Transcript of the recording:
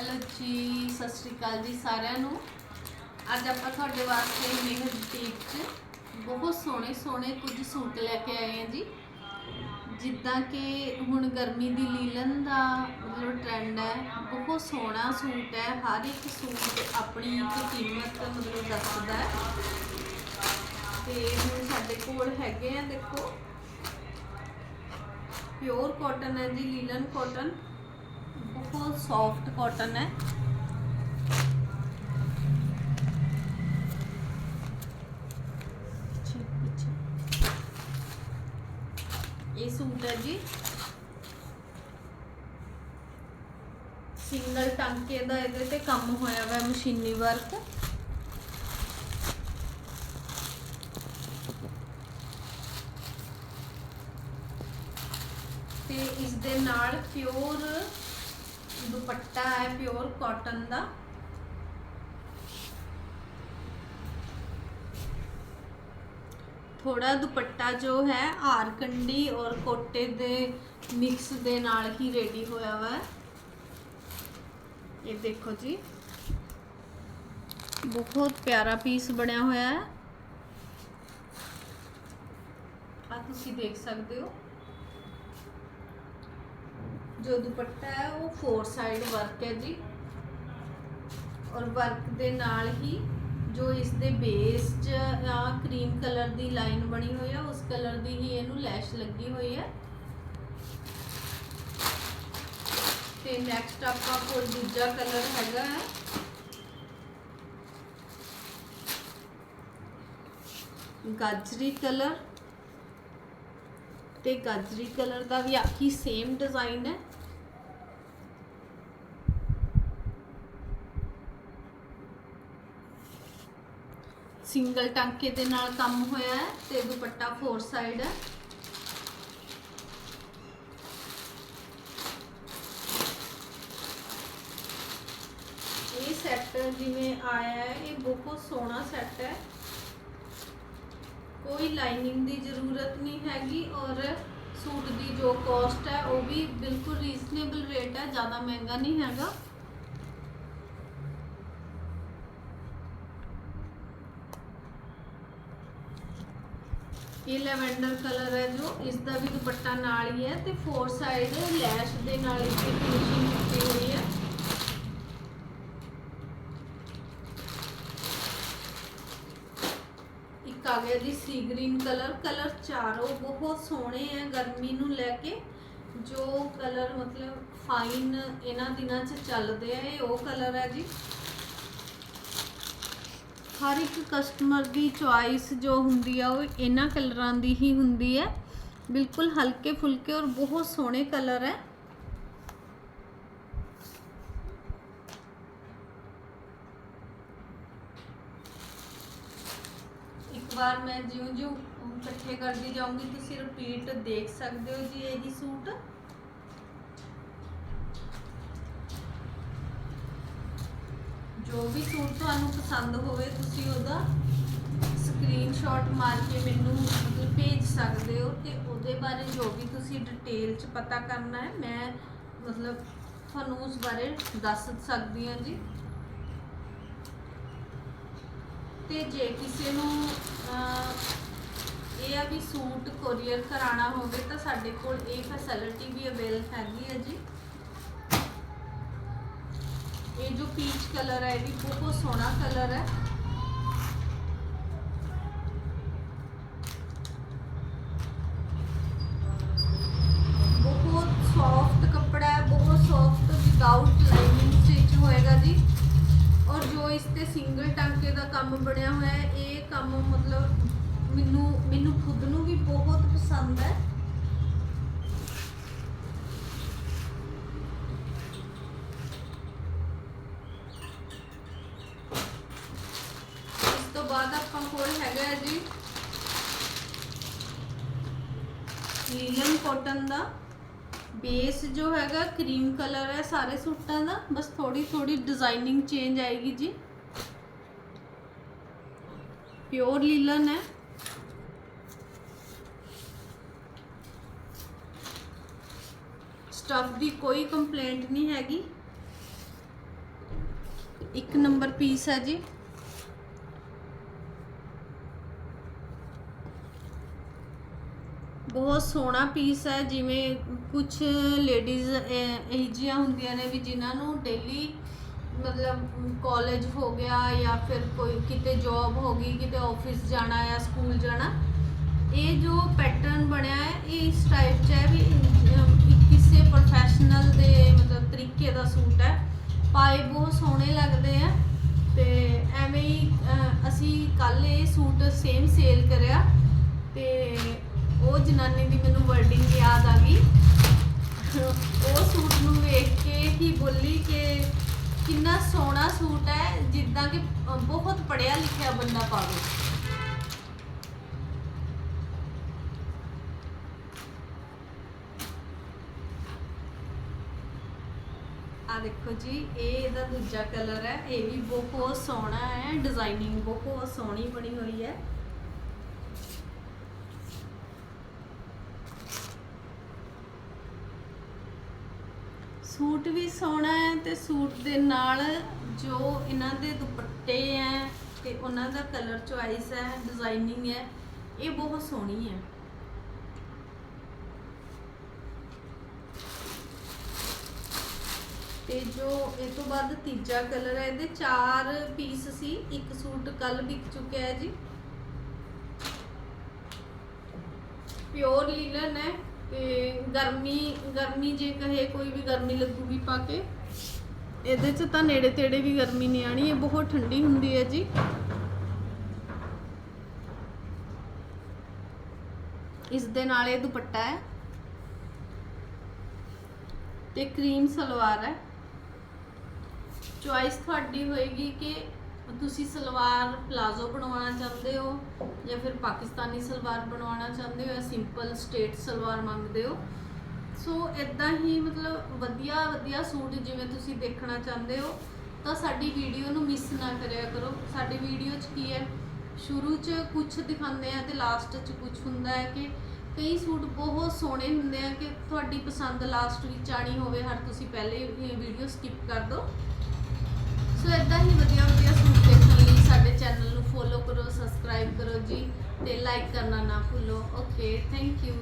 Hello ਜੀ, ਸਤਿ ਸ਼੍ਰੀ ਅਕਾਲ ਜੀ ਸਾਰਿਆਂ ਨੂੰ। ਅੱਜ ਆਪਾਂ ਤੁਹਾਡੇ ਵਾਸਤੇ ਮੇਹ ਬੁਟੀਕ 'ਚ ਬਹੁਤ ਸੋਹਣੇ ਸੋਹਣੇ ਕੁਝ ਸੂਟ ਲੈ ਕੇ ਆਏ ਹਾਂ ਜੀ। ਜਿੱਦਾਂ ਕਿ ਹੁਣ ਗਰਮੀ ਦੀ ਲੀਲਨ ਦਾ ਮਤਲਬ ਟ੍ਰੈਂਡ ਹੈ, ਬਹੁਤ ਸੋਹਣਾ ਸੂਟ ਹੈ। ਹਰ ਇੱਕ ਸੂਟ ਆਪਣੀ ਇੱਕ ਕੀਮਤ ਮਤਲਬ ਦੱਸਦਾ ਹੈ। ਤੇ ਹੁਣ ਸਾਡੇ ਕੋਲ ਹੈਗੇ ਆ ਦੇਖੋ। ਪਿਓਰ ਕਾਟਨ ਹੈ ਜੀ, ਲੀਲਨ ਕਾਟਨ ਬਹੁਤ ਸੌਫਟ ਕਾਟਨ ਹੈ। ਇਹ ਸੂਟ ਹੈ ਜੀ। ਸਿੰਗਲ ਟਾਂਕੇ ਦਾ ਇਹਦੇ ਤੇ ਕੰਮ ਹੋਇਆ ਹੋਇਆ ਮਸ਼ੀਨੀ ਵਰਕ ਤੇ ਇਸ ਦੇ ਨਾਲ ਪਿਓਰ ਦੁਪੱਟਾ ਹੈ ਪਿਓਰ ਕਾਟਨ ਦਾ। ਥੋੜਾ ਦੁਪੱਟਾ ਜੋ ਹੈ ਹਾਰ ਕੰਡੀ ਔਰ ਕੋਟੇ ਦੇ ਮਿਕਸ ਦੇ ਨਾਲ ਹੀ ਰੈਡੀ ਹੋਇਆ ਵਾ। ਇਹ ਦੇਖੋ ਜੀ। ਬਹੁਤ ਪਿਆਰਾ ਪੀਸ ਬਣਿਆ ਹੋਇਆ ਹੈ। ਆ ਤੁਸੀਂ ਦੇਖ ਸਕਦੇ ਹੋ। ਜੋ ਦੁਪੱਟਾ ਹੈ, ਉਹ ਫੋਰ ਸਾਈਡ ਵਰਕ ਹੈ ਜੀ। ਔਰ ਵਰਕ ਦੇ ਨਾਲ ਹੀ ਜੋ ਇਸ ਦੇ ਬੇਸ 'ਚ ਆ ਕਰੀਮ ਕਲਰ ਦੀ ਲਾਈਨ ਬਣੀ ਹੋਈ ਹੈ, ਉਸ ਕਲਰ ਦੀ ਹੀ ਇਹਨੂੰ ਲੈਸ਼ ਲੱਗੀ ਹੋਈ ਹੈ। ਤੇ ਨੈਕਸਟ ਆਪਾਂ ਕੋਲ ਦੂਜਾ ਕਲਰ ਹੈਗਾ ਹੈ। ਗਾਜਰੀ ਕਲਰ ਤੇ ਗਾਜਰੀ ਕਲਰ ਦਾ ਵੀ ਆਖੀ ਸੇਮ ਡਿਜ਼ਾਈਨ ਹੈ। ਸਿੰਗਲ ਟਾਂਕੇ ਦੇ ਨਾਲ ਕੰਮ ਹੋਇਆ ਹੈ ਤੇ ਦੁਪੱਟਾ ਫੋਰ ਸਾਈਡ ਹੈ ਇਹ ਸੈੱਟ ਜਿਵੇਂ ਆਇਆ ਹੈ ਇਹ ਬਹੁਤ ਸੋਹਣਾ ਸੈੱਟ ਹੈ ਕੋਈ ਲਾਈਨਿੰਗ ਦੀ ਜ਼ਰੂਰਤ ਨਹੀਂ ਹੈਗੀ ਔਰ ਸੂਟ ਦੀ ਜੋ ਕਾਸਟ ਹੈ ਉਹ ਵੀ ਬਿਲਕੁਲ ਰੀਜ਼ਨੇਬਲ ਰੇਟ ਹੈ ਜ਼ਿਆਦਾ ਮਹਿੰਗਾ ਨਹੀਂ ਹੈਗਾ ਇਹ ਲੈਵੈਂਡਰ ਕਲਰ ਹੈ ਜੋ ਇਸ ਦਾ ਵੀ ਦੁਪੱਟਾ ਨਾਲ ਹੀ ਹੈ ਤੇ ਫੋਰ ਸਾਈਡ ਲੈਸ਼ ਦੇ ਨਾਲ ਇਸ ਦੀ ਫਿਨਿਸ਼ਿੰਗ ਕੀਤੀ ਹੋਈ ਹੈ। ਇੱਕ ਆ ਗਿਆ ਜੀ ਸੀ ਗ੍ਰੀਨ ਕਲਰ। ਕਲਰ ਚਾਰੋਂ ਬਹੁਤ ਸੋਹਣੇ ਹੈ ਗਰਮੀ ਨੂੰ ਲੈ ਕੇ। ਜੋ ਕਲਰ ਮਤਲਬ ਫਾਈਨ ਇਹਨਾਂ ਦਿਨਾਂ 'ਚ ਚੱਲਦੇ ਆ, ਇਹ ਉਹ ਕਲਰ ਹੈ ਜੀ। ਹਰ ਇੱਕ ਕਸਟਮਰ ਦੀ ਚੁਆਇਸ ਜੋ ਹੁੰਦੀ ਆ, ਉਹ ਇਹਨਾਂ ਕਲਰਾਂ ਦੀ ਹੀ ਹੁੰਦੀ ਹੈ। ਬਿਲਕੁਲ ਹਲਕੇ ਫੁਲਕੇ ਔਰ ਬਹੁਤ ਸੋਹਣੇ ਕਲਰ ਹੈ। ਇੱਕ ਵਾਰ ਮੈਂ ਜਿਉਂ ਜਿਉਂ ਇਕੱਠੇ ਕਰਦੀ ਜਾਊਂਗੀ, ਤੁਸੀਂ ਰਿਪੀਟ ਦੇਖ ਸਕਦੇ ਹੋ ਜੀ ਇਹੀ ਸੂਟ। ਜੋ ਵੀ ਸੂਟ ਤੁਹਾਨੂੰ ਪਸੰਦ ਹੋਵੇ, ਤੁਸੀਂ ਉਹਦਾ ਸਕਰੀਨਸ਼ਾਟ ਮਾਰ ਕੇ ਮੈਨੂੰ ਮਤਲਬ ਭੇਜ ਸਕਦੇ ਹੋ ਤੇ ਉਹਦੇ ਬਾਰੇ ਜੋ ਵੀ ਤੁਸੀਂ ਡਿਟੇਲ ਚ ਪਤਾ ਕਰਨਾ ਹੈ, ਮੈਂ ਮਤਲਬ ਤੁਹਾਨੂੰ ਉਸ ਬਾਰੇ ਦੱਸ ਸਕਦੀ ਹਾਂ ਜੀ। ਤੇ ਜੇ ਕਿਸੇ ਨੂੰ ਇਹ ਆ ਵੀ ਸੂਟ ਕੋਰੀਅਰ ਕਰਾਉਣਾ ਹੋਵੇ ਤਾਂ ਸਾਡੇ ਕੋਲ ਇਹ ਫੈਸਿਲਿਟੀ ਵੀ ਅਵੇਲ ਹੈਗੀ ਹੈ ਜੀ। ਇਹ ਜੋ ਪੀਚ ਕਲਰ ਹੈ, ਇਹ ਵੀ ਬਹੁਤ ਸੋਹਣਾ ਕਲਰ ਹੈ। ਬਹੁਤ ਸੌਫਟ ਕੱਪੜਾ ਹੈ, ਬਹੁਤ ਸੌਫਟ ਵਿਦਆਊਟ ਲਾਈਨਿੰਗ ਸਟਿਚ ਹੋਏਗਾ ਜੀ। ਔਰ ਜੋ ਇਸ ਤੇ ਸਿੰਗਲ ਟਾਂਕੇ ਦਾ ਕੰਮ ਬਣਿਆ ਹੋਇਆ ਹੈ, ਇਹ ਕੰਮ ਮਤਲਬ ਮੈਨੂੰ ਮੈਨੂੰ ਖੁਦ ਨੂੰ ਵੀ ਬਹੁਤ ਪਸੰਦ ਹੈ ਇਸ ਤੋਂ ਬਾਅਦ ਆਪਾਂ ਕੋਲ ਹੈਗਾ ਹੈ ਜੀ। ਲੀਲਨ ਕਾਟਨ ਦਾ ਬੇਸ ਜੋ ਹੈਗਾ ਕਰੀਮ ਕਲਰ ਹੈ ਸਾਰੇ ਸੂਟਾਂ ਦਾ। ਬਸ ਥੋੜੀ ਥੋੜੀ ਡਿਜ਼ਾਈਨਿੰਗ ਚੇਂਜ ਆਏਗੀ ਜੀ। ਪਿਓਰ ਲੀਲਨ ਹੈ। ਸਟਫ ਦੀ ਕੋਈ ਕੰਪਲੇਂਟ ਨਹੀਂ ਹੈਗੀ। ਇੱਕ ਨੰਬਰ ਪੀਸ ਹੈ ਜੀ। ਬਹੁਤ ਸੋਹਣਾ ਪੀਸ ਹੈ, ਜਿਵੇਂ ਕੁਝ ਲੇਡੀਜ਼ ਇਹ ਜਿਹੀਆਂ ਹੁੰਦੀਆਂ ਨੇ ਵੀ ਜਿਨ੍ਹਾਂ ਨੂੰ ਡੇਲੀ ਮਤਲਬ ਕਾਲਜ ਹੋ ਗਿਆ ਜਾਂ ਫਿਰ ਕੋਈ ਕਿਤੇ ਜੌਬ ਹੋ ਗਈ, ਕਿਤੇ ਆਫਿਸ ਜਾਣਾ ਜਾਂ ਸਕੂਲ ਜਾਣਾ, ਇਹ ਜੋ ਪੈਟਰਨ ਬਣਿਆ ਹੈ, ਇਹ ਇਸ ਟਾਈਪ 'ਚ ਹੈ ਵੀ ਕਿਸੇ ਪ੍ਰੋਫੈਸ਼ਨਲ ਦੇ ਮਤਲਬ ਤਰੀਕੇ ਦਾ ਸੂਟ ਹੈ। ਪਾਏ ਬਹੁਤ ਸੋਹਣੇ ਲੱਗਦੇ ਆ ਤੇ ਐਵੇਂ ਹੀ ਅਸੀਂ ਕੱਲ ਇਹ ਸੂਟ ਸੇਮ ਸੇਲ ਕਰਿਆ ਤੇ ਉਹ ਜਨਾਨੀ ਦੀ ਮੈਨੂੰ ਵਰਡਿੰਗ ਯਾਦ ਆ ਗਈ। ਉਹ ਸੂਟ ਨੂੰ ਵੇਖ ਕੇ ਹੀ ਬੋਲੀ ਕਿ ਕਿੰਨਾ ਸੋਹਣਾ ਸੂਟ ਹੈ, ਜਿੱਦਾਂ ਕਿ ਬਹੁਤ ਪੜਿਆ ਲਿਖਿਆ ਬੰਦਾ ਪਾਵੇ। ਆ ਦੇਖੋ ਜੀ, ਇਹ ਇਹਦਾ ਦੂਜਾ ਕਲਰ ਹੈ, ਇਹ ਵੀ ਬਹੁਤ ਸੋਹਣਾ ਹੈ ਡਿਜ਼ਾਈਨਿੰਗ ਬਹੁਤ ਸੋਹਣੀ ਬਣੀ ਹੋਈ ਹੈ। ਸੂਟ ਵੀ ਸੋਹਣਾ ਹੈ ਤੇ ਸੂਟ ਦੇ ਨਾਲ ਜੋ ਇਹਨਾਂ ਦੇ ਦੁਪੱਟੇ ਹੈ ਤੇ ਉਹਨਾਂ ਦਾ ਕਲਰ ਚੁਆਇਸ ਹੈ ਡਿਜ਼ਾਈਨਿੰਗ ਹੈ, ਇਹ ਬਹੁਤ ਸੋਹਣੀ ਹੈ। ਤੇ ਜੋ ਇਹ ਤੋਂ ਬਾਅਦ ਤੀਜਾ ਕਲਰ ਹੈ, ਇਹਦੇ ਚਾਰ ਪੀਸ ਸੀ, ਇੱਕ ਸੂਟ ਕੱਲ ਵਿਕ ਚੁੱਕਿਆ ਹੈ ਜੀ। ਪਿਓਰ ਲੀਲਨ ਹੈ। ਤੇ ਗਰਮੀ ਗਰਮੀ ਜੇ ਕਹੇ ਕੋਈ ਵੀ ਗਰਮੀ ਲੱਗੂਗੀ ਪਾ ਕੇ, ਇਹਦੇ ਚ ਤਾਂ ਨੇੜੇ ਤੇੜੇ ਵੀ ਗਰਮੀ ਨਹੀਂ ਆਣੀ ਇਹ ਬਹੁਤ ਠੰਡੀ ਹੁੰਦੀ ਹੈ ਜੀ। ਇਸ ਦੇ ਨਾਲ ਇਹ ਦੁਪੱਟਾ ਹੈ ਤੇ ਕਰੀਮ ਸਲਵਾਰ ਹੈ। ਚੁਆਇਸ ਤੁਹਾਡੀ ਹੋਏਗੀ ਕਿ ਤੁਸੀਂ ਸਲਵਾਰ ਪਲਾਜ਼ੋ ਬਣਵਾਉਣਾ ਚਾਹੁੰਦੇ ਹੋ ਜਾਂ ਫਿਰ ਪਾਕਿਸਤਾਨੀ ਸਲਵਾਰ ਬਣਵਾਉਣਾ ਚਾਹੁੰਦੇ ਹੋ ਜਾਂ ਸਿੰਪਲ ਸਟੇਟ ਸਲਵਾਰ ਮੰਗਦੇ ਹੋ? ਸੋ ਇਦਾਂ ਹੀ ਮਤਲਬ ਵਧੀਆ ਵਧੀਆ ਸੂਟ ਜਿਵੇਂ ਤੁਸੀਂ ਦੇਖਣਾ ਚਾਹੁੰਦੇ ਹੋ, ਤਾਂ ਸਾਡੀ ਵੀਡੀਓ ਨੂੰ ਮਿਸ ਨਾ ਕਰਿਆ ਕਰੋ। ਸਾਡੀ ਵੀਡੀਓ 'ਚ ਕੀ ਹੈ? ਸ਼ੁਰੂ 'ਚ ਕੁਝ ਦਿਖਾਉਂਦੇ ਆ ਤੇ ਲਾਸਟ 'ਚ ਕੁਝ ਹੁੰਦਾ ਹੈ ਕਿ ਕਈ ਸੂਟ ਬਹੁਤ ਸੋਹਣੇ ਹੁੰਦੇ ਆ ਕਿ ਤੁਹਾਡੀ ਪਸੰਦ ਲਾਸਟ ਵਿੱਚ ਆਣੀ ਹੋਵੇ। ਹਰ ਤੁਸੀਂ ਪਹਿਲੇ ਵੀਡੀਓ ਸਕਿਪ ਕਰ ਦਿਓ। ਸੋ ਇਦਾਂ ਹੀ ਵਧੀਆ ਵਧੀਆ ਸੂਟ ਦੇਖਣ ਲਈ ਸਾਡੇ ਚੈਨਲ ਨੂੰ ਫੋਲੋ ਕਰੋ ਸਬਸਕ੍ਰਾਈਬ ਕਰੋ ਜੀ ਤੇ ਲਾਈਕ ਕਰਨਾ ਨਾ ਭੁੱਲੋ। Okay thank you